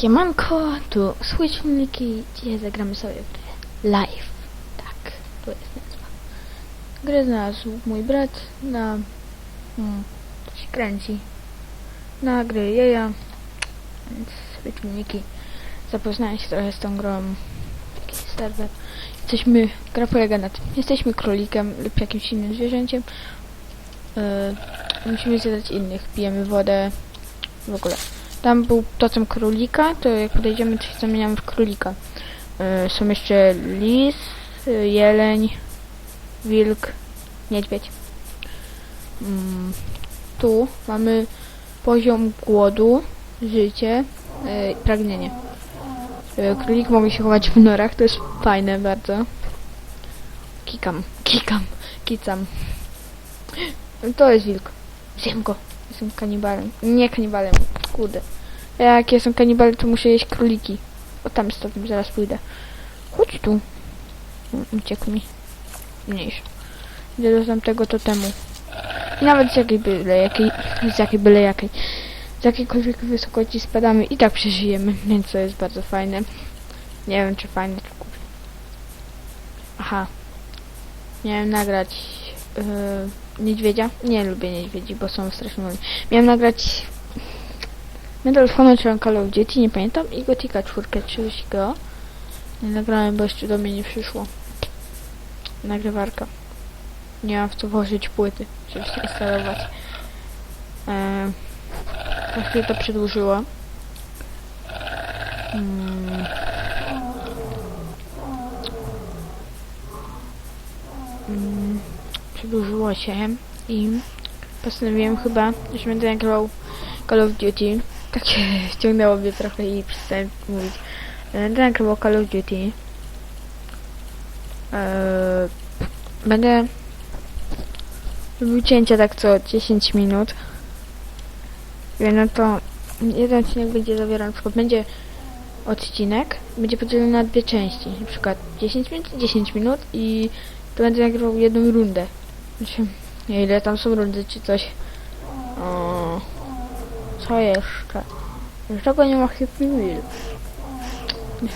Siemanko, tu Słyszmniki, dzisiaj zagramy sobie w grę live. Tak, to jest nazwa. Grę znalazł mój brat na... Hmm, to się kręci. Na gry jeja. Więc Słyszmniki. Zapoznałem się trochę z tą grą. Jakiś serwer. Jesteśmy, gra polega na tym. Jesteśmy królikiem lub jakimś innym zwierzęciem. Yy, musimy zjadać innych. Pijemy wodę. W ogóle. Tam był tocem królika, to jak podejdziemy, to się zamieniamy w królika. Y, są jeszcze lis, y, jeleń, wilk, niedźwiedź. Mm, tu mamy poziom głodu, życie, y, pragnienie. Y, królik może się chować w norach, to jest fajne bardzo. Kikam, kikam, kicam. To jest wilk. Zjem go. Jestem kanibalem. Nie kanibalem. Kurde. Jak jestem kanibalem, to muszę jeść króliki. O tam tobą zaraz pójdę. Chodź tu. Mm, Uciekł mi. Mniejszy. Idę do tamtego totemu. I nawet z jakiej byle jakiej, z jakiej byle jakiej, z jakiejkolwiek wysokości spadamy i tak przeżyjemy, więc to jest bardzo fajne. Nie wiem czy fajne, czy kur... Aha. Miałem nagrać yy, niedźwiedzia. Nie lubię niedźwiedzi, bo są strasznie mali. Miałem nagrać Medal of Honor czy Call of Duty, nie pamiętam, i Gotika 4 czyś go. Nie nagrałem, bo jeszcze do mnie nie przyszło. Nagrywarka. Nie mam w co włożyć płyty, żeby się instalować. Eee, na chwilę to przedłużyło. Hmm. Mm, przedłużyło się i postanowiłem chyba, że będę nagrywał Call of Duty. Tak się ściągnęło mnie trochę i przestałem mówić. Będę nagrywał Call of Duty. Eee, będę robił cięcia tak co 10 minut. No to jeden odcinek będzie zawierał, na przykład będzie odcinek, będzie podzielony na dwie części. Na przykład 10 minut, 10 minut i to będę nagrywał jedną rundę. Nie ile tam są rundy czy coś. O, co jeszcze? Dlaczego nie ma Happy Meal?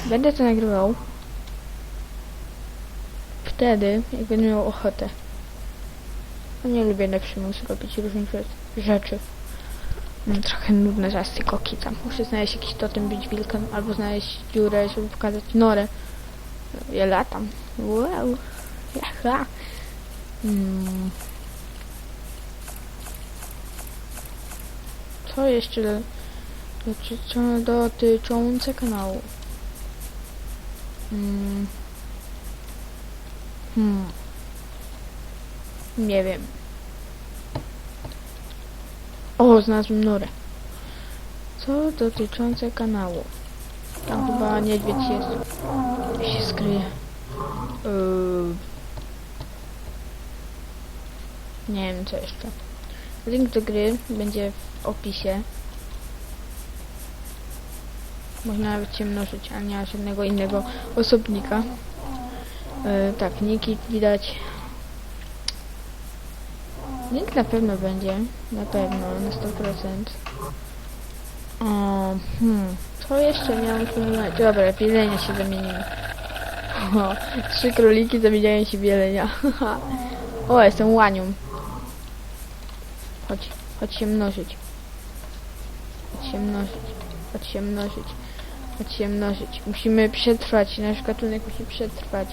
Będę to nagrywał wtedy, jak będę miał ochotę. No nie lubię na przymus robić różnych rzecz- rzeczy. Mam trochę nudne zaraz tylko kicam. Muszę znaleźć jakiś totem być wilkiem, albo znaleźć dziurę, żeby pokazać norę. Ja latam. Wow. Jaha. Mm. Co jeszcze dotyczące kanału? Mm. Hmm. Nie wiem. O, znalazłem norę. Co dotyczące kanału? Tam chyba niedźwiedź jest. Się skryje? Yy... Nie wiem co jeszcze. Link do gry będzie w opisie. Można nawet się mnożyć, a nie ma żadnego innego osobnika. Yy, tak, niki widać. Link na pewno będzie. Na pewno, na 100%. O, hmm. Co jeszcze miałem wspomnieć? Dobra, w jelenia się zamienimy. O, trzy króliki zamieniają się w jelenia. o, jestem łanią. Chodź, chodź się mnożyć. Chodź się mnożyć. Chodź się mnożyć. Chodź się mnożyć. Musimy przetrwać. Nasz gatunek musi przetrwać.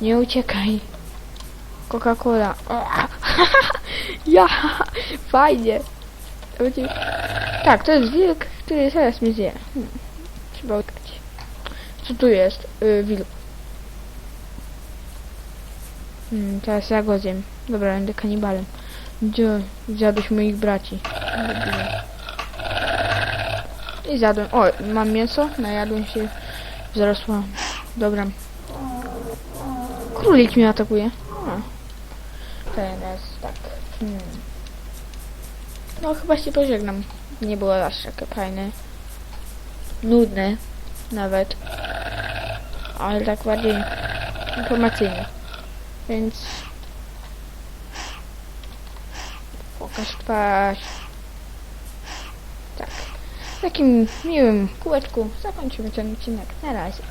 Nie uciekaj. Coca-Cola. Ja, fajnie. Tak, to jest wilk, który zaraz mnie zje. Hmm. Trzeba utkać. Co tu jest? Yy, wilk. Hmm, teraz ja go zjem. Dobra, będę kanibalem. Gdzie zjadłeś moich braci? I zjadłem. O, mam mięso? Najadłem się. Zarosła. Dobra. Królik mnie atakuje. A. Teraz tak. Hmm. No chyba się pożegnam. Nie było aż takie fajne. Nudne. Nawet. Ale tak bardziej informacyjne. Więc pokaż. Tak. takim miłym kółeczku zakończymy ten odcinek. Na razie.